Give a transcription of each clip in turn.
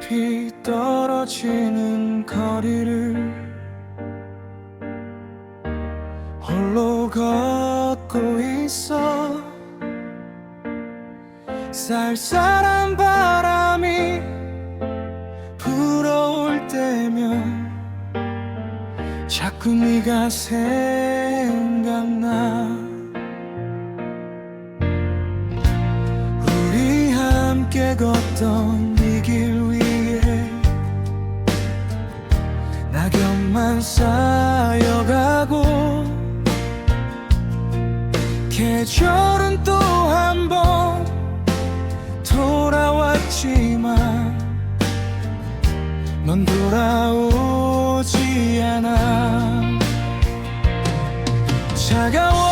단풍잎이 떨어지는 거리를 홀로 걷고 있어. 쌀쌀한 바람이 불어올 때면 자꾸 네가 생각나. 우리 함께 걷던 낙엽만 쌓여가고 계절은 또 한 번 돌아왔지만 넌 돌아오지 않아. 차가워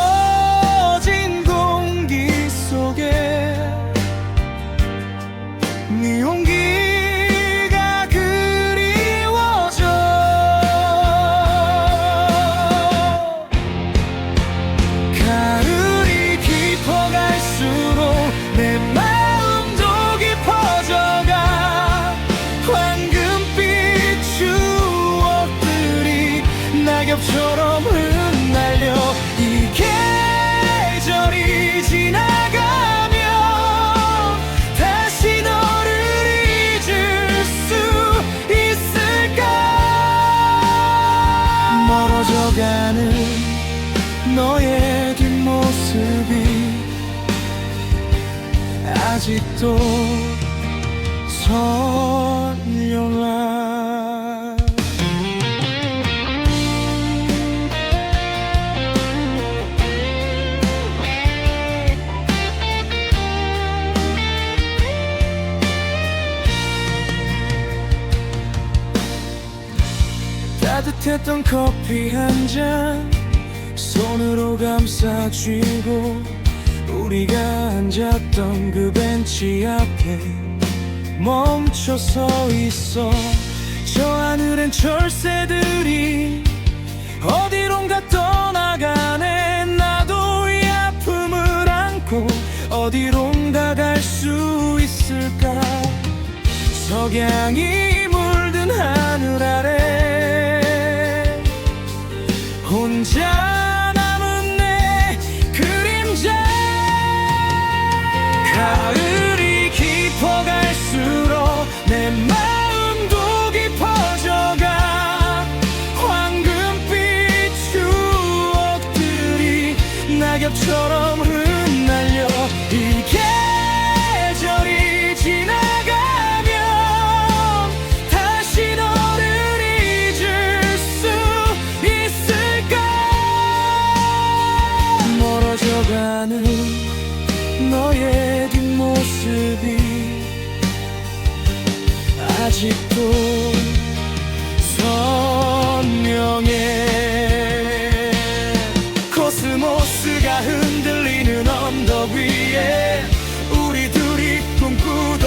낙엽처럼 흩날려 이 계절이 지나가면 다시 너를 잊을 수 있을까? 멀어져가는 너의 뒷모습이 아직도 선명하 따뜻했던 커피 한 잔 손으로 감싸쥐고 우리가 앉았던 그 벤치 앞에 멈춰 서 있어. 저 하늘엔 철새들이 어디론가 떠나가네. 나도 이 아픔을 안고 어디론가 갈 수 있을까? 석양이 물든 하늘 아래 낙엽처럼 흩날려 이 계절이 지나가면 다시 너를 잊을 수 있을까? 멀어져가는 너의 뒷모습이 아직도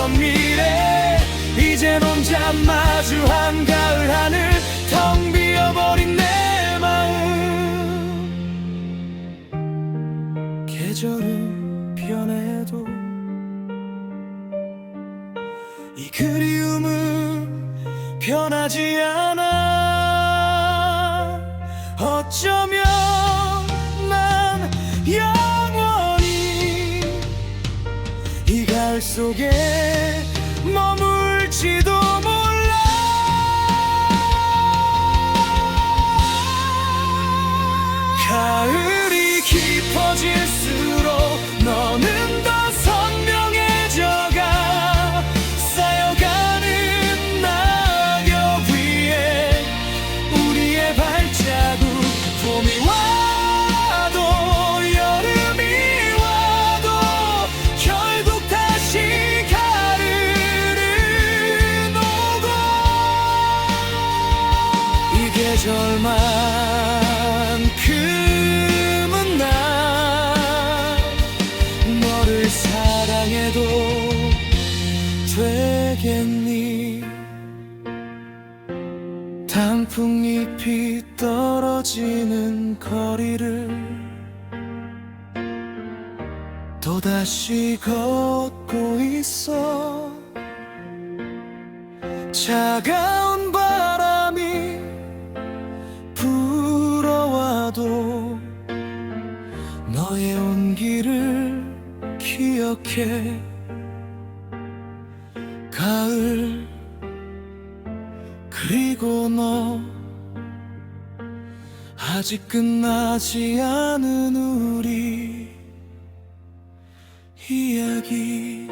꿈꾸던 미래? 이젠 혼자 마주한 가을 하늘 텅 비어버린 내 마음. 계절은 변해도 이 그리움은 변하지 않아. 어쩌면 난 영원히 이 가을 속에 계절만큼은 난 너를 사랑해도 되겠니? 단풍잎이 떨어지는 거리를 또다시 걷고 있어. 차가운 기억해 가을 그리고 너 아직 끝나지 않은 우리 이야기